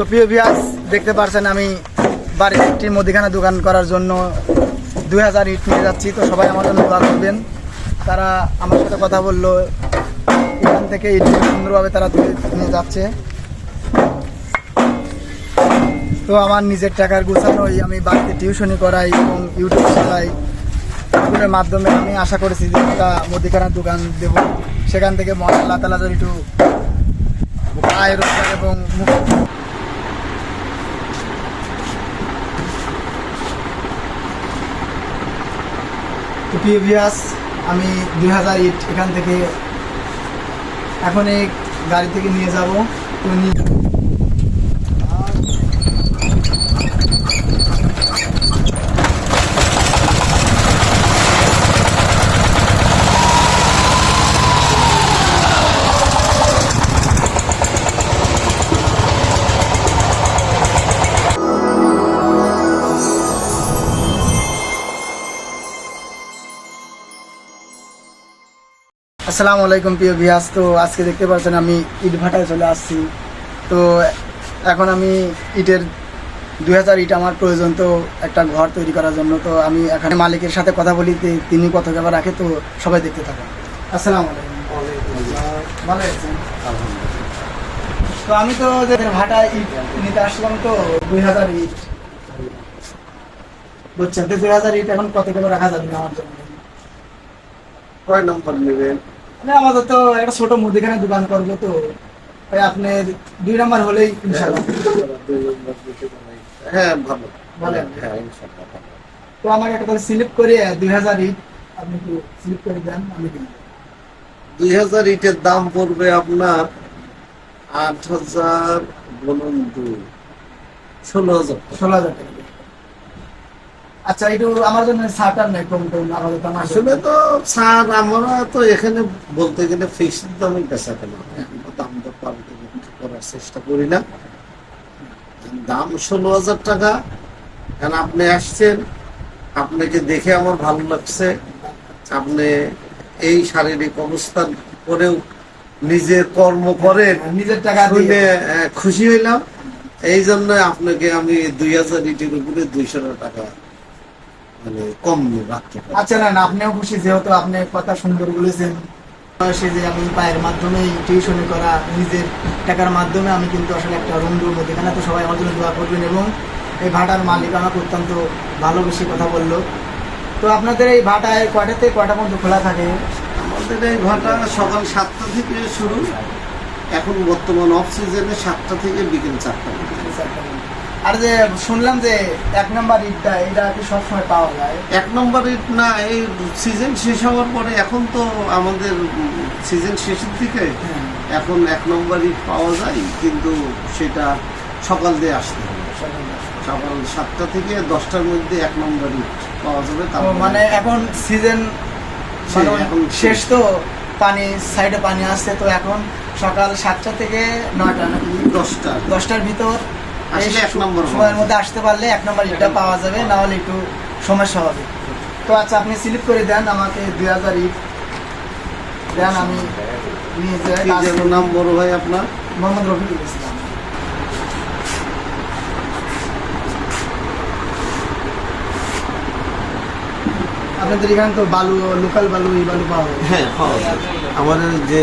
তো প্রিয় ভিয়াস দেখতে পারছেন আমি বাড়ির একটি মুদিখানা দোকান করার জন্য দুই হাজার ইট নিয়ে যাচ্ছি। তো সবাই আমার জন্য দোয়া করবেন। তারা আমার সাথে কথা বলল। এখান থেকে ইট সুন্দরভাবে তারা তুলে নিয়ে যাচ্ছে। তো আমার নিজের টাকার গুছানোই আমি বাড়িতে টিউশনি করাই এবং ইউটিউব চালাই। এগুলোর মাধ্যমে আমি আশা করেছি যে একটা মুদিখানার দোকান দেব। সেখান থেকে মহান আল্লাহ তালা একটু আয় রোজগার এবং মুখ- তো প্রিভিয়াস আমি দুই হাজার ইট এখান থেকে এখন এই গাড়ি থেকে নিয়ে যাব। তো নিয়ে আসসালামু আলাইকুম, প্রিয় ভিয়াস তো আজকে দেখতে পাচ্ছেন আমি ইট ভাটায় চলে আসছি। তো এখন আমি ইটের দুই হাজার ইট আমার প্রয়োজন, তো একটা ঘর তৈরি করার জন্য। তো আমি এখানে মালিকের সাথে কথা বলি তিনি কত টাকা রাখে, তো সবাই দেখতে থাকুন। আসসালামু আলাইকুম। ভালো আছেন? তো আমি তো যে ভাটায় ইট নিতে আসলাম, তো দুই হাজার ইট। বুঝছেন? তো দুই হাজার ইট এখন কত টাকা রাখা যাবে না আমার জন্য? কয় নম্বর নেবেন? মানে আমাদের তো একটা ছোট মুদিখানা দোকান করব তো ওই আপনার দুই নাম্বার হলেই দুই পারি। হ্যাঁ ভালো বলেন। হ্যাঁ ইনশাল্লাহ ভালো। তো আমাকে একটা স্লিপ করে দুই হাজার ইট আপনি একটু স্লিপ করে দেন আমি দিন দুই হাজার ইটের দাম পড়বে আপনার আট হাজার বলুন দুই ষোলো হাজার ষোলো হাজার টাকা। আচ্ছা আমার জন্য নেই আমাদের তো আমার আসলে তো স্যার আমরা তো এখানে বলতে গেলে ফিক্সড দামে বেচা কেনা দাম তো পাল্টে করার চেষ্টা করি না। দাম ষোলো হাজার টাকা। কারণ আপনি আসছেন আপনাকে দেখে আমার ভালো লাগছে। আপনি এই শারীরিক অবস্থান করেও নিজের কর্ম করেন নিজের টাকা শুনে দিয়ে খুশি হইলাম। এই জন্য আপনাকে আমি দুই হাজার ইটির উপরে দুইশো টাকা মানে কম রাখতে পারি। আচ্ছা না আপনিও খুশি যেহেতু আপনি কথা সুন্দর বলেছেন। সে যে আমি পায়ের মাধ্যমে টিউশনি করা নিজের টাকার মাধ্যমে আমি কিন্তু আসলে একটা রুম রুম এখানে তো সবাই আমার জন্য দোয়া করবেন এবং এই ভাটার মালিক আমাকে অত্যন্ত ভালোবেসে কথা বলল। তো আপনাদের এই ভাটায় কয়টাতে কয়টা পর্যন্ত খোলা থাকে? আমাদের এই ঘটা সকাল সাতটা থেকে শুরু এখন বর্তমান অফ সিজনে সাতটা থেকে বিকেল চারটা। আর যে শুনলাম যে এক নম্বর ইটটা এটা কি সবসময় পাওয়া যায়? এক নম্বর ইট না এই সিজন শেষ হওয়ার পরে এখন তো আমাদের সিজন শেষের দিকে হ্যাঁ, এখন এক নম্বর ইট পাওয়া যায় কিন্তু সেটা সকাল দিয়ে আসতে হবে। সকাল সাতটা থেকে দশটার মধ্যে এক নম্বর ইট পাওয়া যাবে তো মানে এখন সিজন শেষ, এখন শেষ। তো পানি সাইডে পানি আসছে তো এখন সকাল সাতটা থেকে নয়টা দশটা। দশটার ভিতর সময়ের মধ্যে আসতে পারলে এক নম্বর ইটটা পাওয়া যাবে না হলে একটু সমস্যা হবে। তো আচ্ছা আপনি স্লিপ করে দেন আমাকে দুই হাজার ইট দেন আমি নিয়ে যাই। নাম বড় ভাই আপনার? মোহাম্মদ রফিকুল ইসলাম। আপনাদের এখানে তো বালু লোকাল বালু এই বালু পাওয়া যায়। হ্যাঁ আমাদের যে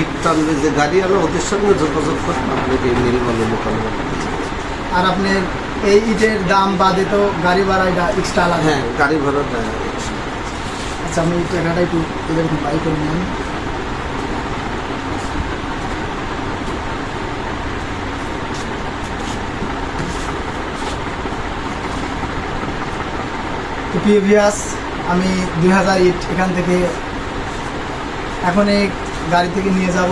ইট টানবে যে গাড়ি আলো ওদের সঙ্গে যোগাযোগ করেন আপনাকে মিল বলে লোকাল বলে। আর আপনার এই ইটের দাম বাদে তো গাড়ি ভাড়া এটা এক্সট্রা আলাদা। হ্যাঁ গাড়ি ভাড়া দেয় আচ্ছা আপনি এই টাকাটা একটু এদের একটু বাই করে নেন। ভিউয়ার্স, আমি দুই হাজার ইট এখান থেকে এখন এই গাড়ি থেকে নিয়ে যাব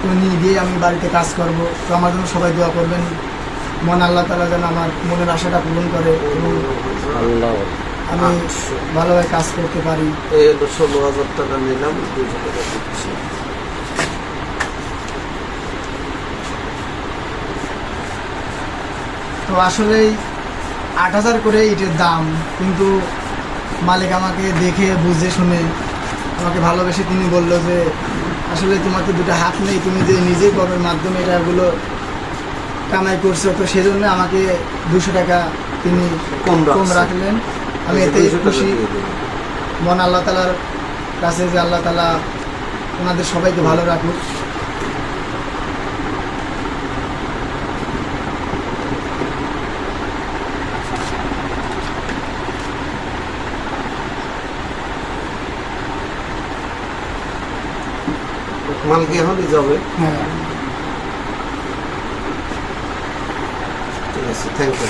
তো নিয়ে গিয়ে আমি বাড়িতে কাজ করব। তো আমার জন্য সবাই দোয়া করবেন। মন আল্লাহ তালা যেন আমার মনের আশাটা পূরণ করে এবং আমি ভালোভাবে কাজ করতে পারি। এই হলো ষোলো হাজার টাকা নিলাম দুশো টাকা দিচ্ছি। তো আসলেই আট হাজার করে ইটের দাম কিন্তু মালিক আমাকে দেখে বুঝে শুনে আমাকে ভালোবেসে তিনি বলল যে আসলে তোমার তো দুটো হাত নেই তুমি যে নিজেই কর্মের মাধ্যমে এটাগুলো কামাই করছ তো সেজন্য আমাকে দুশো টাকা তিনি কম কম রাখলেন। আমি এতে খুশি। মন আল্লাহ তালার কাছে যে আল্লাহ তালা ওনাদের সবাইকে ভালো রাখুক। এখনই যাবে। হ্যাঁ। ঠিক আছে থ্যাংক ইউ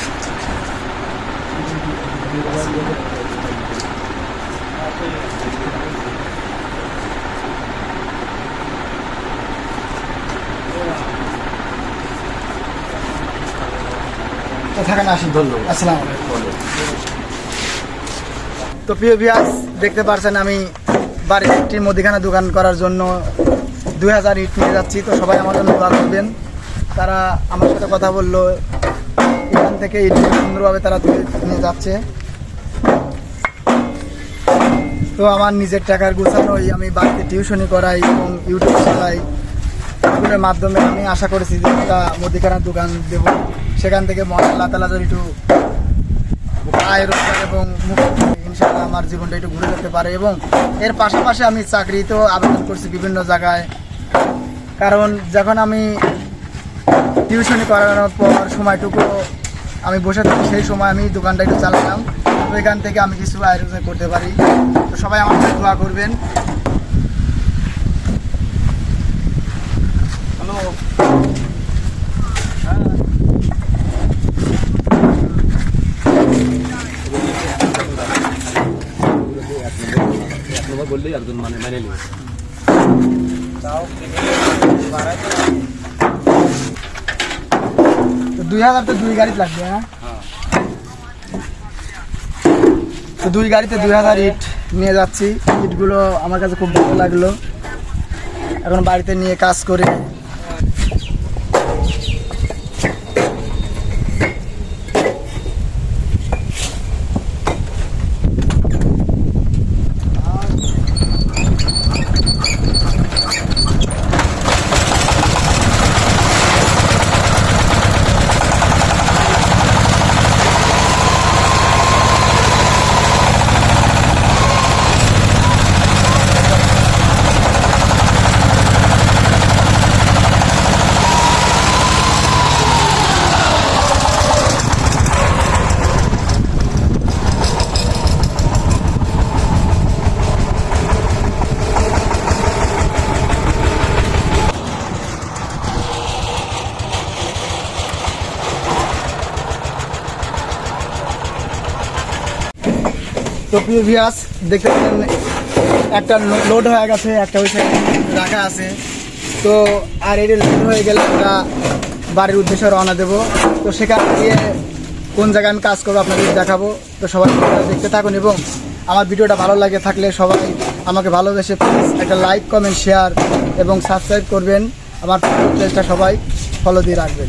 তো থাকেন আসি ধন্যবাদ। আসসালামু আলাইকুম। তো প্রিয় ভিয়াস দেখতে পারছেন আমি বাড়ির একটি মুদিখানা দোকান করার জন্য হাজার ইট নিয়ে যাচ্ছি, তো সবাই আমার জন্য দোয়া করবেন। তারা আমার সাথে কথা বলল, এখান থেকে ইট সুন্দরভাবে তারা তুলে নিয়ে যাচ্ছে। তো আমার নিজের টাকার গোছানোই আমি বাড়িতে টিউশনি করাই এবং ইউটিউব চালাই। এগুলোর মাধ্যমে আমি আশা করেছি যে একটা মুদিখানার দোকান দেবো। সেখান থেকে মহান আল্লাহ তালা যদি একটু আয়, রোজগার এবং ইনশাআল্লাহ আমার জীবনটা একটু ঘুরে যেতে পারে এবং এর পাশাপাশি আমি চাকরিতেও আবেদন করছি বিভিন্ন জায়গায়। কারণ যখন আমি টিউশনি করানোর পর সময়টুকু আমি বসে থাকি সেই সময় আমি দোকানটা একটু চালালাম। তো এখান থেকে আমি কিছু আয় রোজগার করতে পারি। তো সবাই আমার দোয়া করবেন। হ্যালো বললেই একজন মানে মেনে নেবে। দুই হাজার তো দুই গাড়ি লাগবে হ্যাঁ? তো দুই গাড়িতে দুই হাজার ইট নিয়ে যাচ্ছি। ইটগুলো আমার কাছে খুব ভালো লাগল। এখন বাড়িতে নিয়ে কাজ করে তো প্রিয় ভিয়াস দেখতে পাচ্ছেন, একটা লোড হয়ে গেছে, একটা হয়েছে রাখা আছে। তো আর এটি লোড হয়ে গেলে আমরা বাড়ির উদ্দেশ্যে রওনা দেবো। তো সেখান গিয়ে কোন জায়গায় আমি কাজ করব আপনাদের দেখাবো। তো সবাই দেখতে থাকুন এবং আমার ভিডিওটা ভালো লাগে থাকলে সবাই আমাকে ভালোবেসে প্লিজ একটা লাইক কমেন্ট শেয়ার এবং সাবস্ক্রাইব করবেন। আমার পেজটা সবাই ফলো দিয়ে রাখবেন।